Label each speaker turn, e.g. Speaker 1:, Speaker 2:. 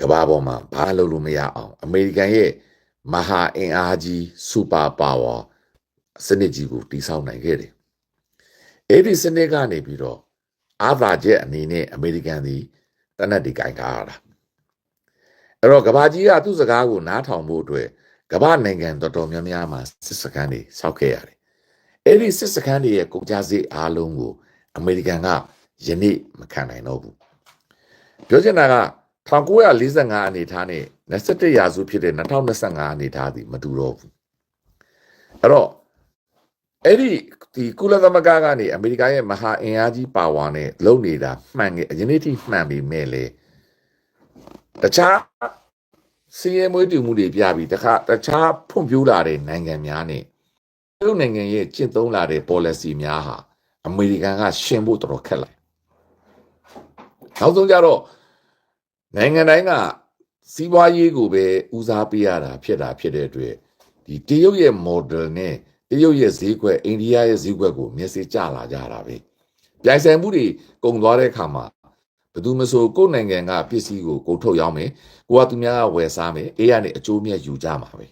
Speaker 1: ကမ္ဘာပေါ်မှာဘာလုပ်လို့မရအောင် အမေရိကန်ရဲ့မဟာအင်အားကြီးစူပါပါဝါစနစ်ကြီးကိုတိဆောက်နိုင်ခဲ့တယ်အဲ့ဒီစနစ်ကနေပြီးတော့အာသာချက်အနေနဲ့အမေရိကန်သည်တနက်ဒီကင်ထားရတာအဲ့တော့ကမ္ဘာကြီးကသူ့စကားကိုနားထောင်ဖို့အတွက်ကမ္ဘာနိုင်ငံတော်တော်များများမှာစစ်စခန်းတွေဆောက်ခဲ့ရတယ်အဲ့ဒီစစ်စခန်းတွေရဲ့ကုန်ကြစည်အားလုံးကို အမေရိကန်ကယနေ့မခံနိုင်တော့ဘူးပြောချင်တာက 1945အနေထားနဲ့27ရာစုဖြစ်တဲ့2025အနေထားသည်မတူတော့ဘူးအဲ့တော့အဲ့ဒီဒီကုလသမဂ္ဂကနေအမေရိကန်ရဲ့မဟာအင်အားကြီးပါဝါနဲ့လုံနေတာမှန်ခဲ့ယနေ့ထိမှန်ပြီမဲ့လေတခြားစီးရဲမွေးတူမှုတွေပြပြီးတခါတခြားဖွံ့ဖြိုးလာတဲ့နိုင်ငံများနဲ့တရုတ်နိုင်ငံရဲ့ကျင့်သုံးလာတဲ့ policy များဟာအမေရိကန်ကရှင်ဖို့တော်တော်ခက်လိုက်နောက်ဆုံးကြတော့ နိုင်ငံတိုင်းကစီးပွားရေးကိုပဲဦးစားပေးရတာဖြစ်တာဖြစ်တဲ့အတွက်ဒီတရုတ်ရဲ့ model နဲ့တရုတ်ရဲ့ဈေးကွက်အိန္ဒိယရဲ့ဈေးကွက်ကိုမျက်စိကျလာကြတာပဲပြိုင်ဆိုင်မှုတွေကုန်သွားတဲ့အခါမှာဘယ်သူမဆိုကိုယ့်နိုင်ငံကပစ္စည်းကိုကိုယ်ထုတ်ရောင်းမယ်ကိုကသူများကဝယ်စားမယ်အေးရနေအကျိုးမြတ်ယူကြမှာပဲ